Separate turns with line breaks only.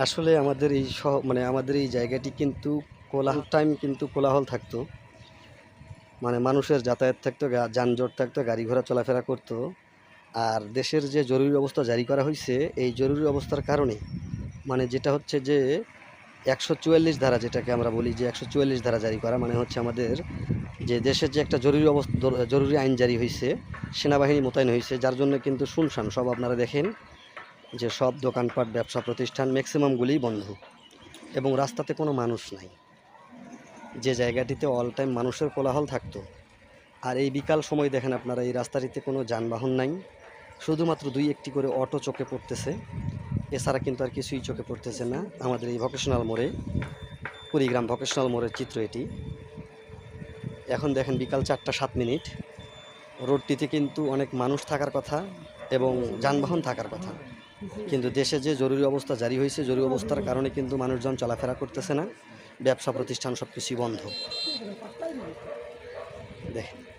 আসলে আমাদের এই শহ মানে আমাদের এই জায়গাটি কিন্তু কোলাহল টাইম কিন্তু কোলাহল থাকতো। মানে মানুষের যাতায়াত থাকতো যানজট থাকতো, গাড়ি ঘোড়া চলাফেরা করতো। আর দেশের যে জরুরি অবস্থা জারি করা হয়েছে এই জরুরি অবস্থার কারণে মানে যেটা হচ্ছে যে একশো চুয়াল্লিশ ধারা যেটাকে আমরা বলি, যে একশো চুয়াল্লিশ ধারা জারি করা মানে হচ্ছে আমাদের যে দেশের যে একটা জরুরি অবস্থা, জরুরি আইন জারি হয়েছে সেনাবাহিনী মোতায়েন হয়েছে যার জন্য কিন্তু শুনশান, সব আপনারা দেখেন। যে সব দোকানপাট, ব্যবসা প্রতিষ্ঠান ম্যাক্সিমামগুলিই বন্ধ। এবং রাস্তাতে কোনো মানুষ নাই। যে জায়গাটিতে অল টাইম মানুষের কোলাহল থাকতো। আর এই বিকাল সময় দেখেন আপনারা, এই রাস্তাটিতে কোনো যানবাহন নাই। শুধুমাত্র দুই একটি করে অটো চোখে পড়তেছে। এছাড়া কিন্তু আর কিছুই চোখে পড়তেছে না। আমাদের এই ভকেশনাল মোড়ে, কুড়িগ্রাম ভকেশনাল মোড়ের চিত্র এটি। এখন দেখেন বিকাল চারটা সাত মিনিট। রোডটিতে কিন্তু অনেক মানুষ থাকার কথা এবং যানবাহন থাকার কথা। কিন্তু দেশে যে জরুরি অবস্থা জারি হয়েছে, জরুরি অবস্থার কারণে কিন্তু মানুষজন চলাফেরা করতেছে না। ব্যবসা প্রতিষ্ঠান সব কিছুই বন্ধ। দেখেন।